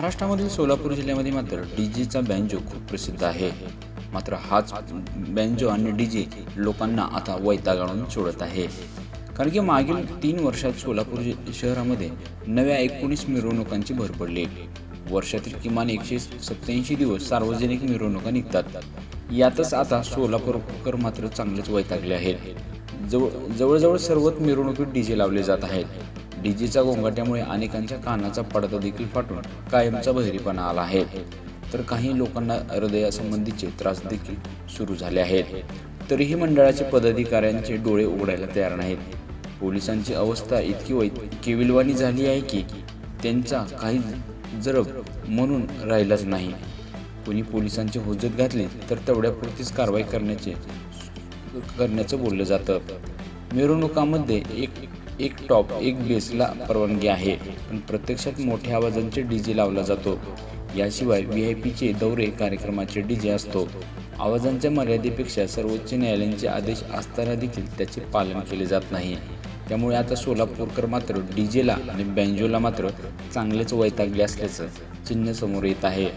महाराष्ट्रामधील सोलापूर जिल्ह्यामध्ये मात्र डीजेचा बँजो खूप प्रसिद्ध आहे. मात्र हाच बँजो आणि डीजे लोकांना आता वैतागाळून सोडत आहे. कारण की मागील तीन वर्षात सोलापूर शहरामध्ये नव्या एकोणीस मिरवणुकांची भर पडली. वर्षातील किमान एकशे सत्याऐंशी दिवस सार्वजनिक मिरवणुका निघतात. यातच आता सोलापूरकर मात्र चांगलेच वैतागले आहेत. जवळ जवळजवळ सर्वच मिरवणुकीत डीजे लावले जात आहेत. डीजेच्या गोंगाट्यामुळे अनेकांच्या कानाचा पडदा देखील फाटून कायमचा बहिरीपणा आला आहे. तर काही लोकांना हृदयासंबंधीचे त्रास देखील सुरू झाले आहेत. तरीही मंडळाचे पदाधिकाऱ्यांचे डोळे उघडायला तयार नाहीत. पोलिसांची अवस्था इतकी वै केविलवाणी झाली आहे की त्यांचा काही जरब म्हणून राहिलाच नाही. कोणी पोलिसांची हुज्जत घातली तर तेवढ्यापुरतीच कारवाई करण्याचे करण्याचं बोललं जातं. मिरवणुकामध्ये एक एक टॉप एक बेसला परवानगी आहे. पण प्रत्यक्षात मोठ्या आवाजांचे डीजे लावला जातो. याशिवाय व्ही आय पीचे दौरे कार्यक्रमाचे डीजे असतो. आवाजांच्या मर्यादेपेक्षा सर्वोच्च न्यायालयांचे आदेश असताना देखील त्याचे पालन केले जात नाही. त्यामुळे आता सोलापूरकर मात्र डीजेला आणि बँजोला मात्र चांगलेच वैतागले असल्याचं चिन्ह समोर येत आहे.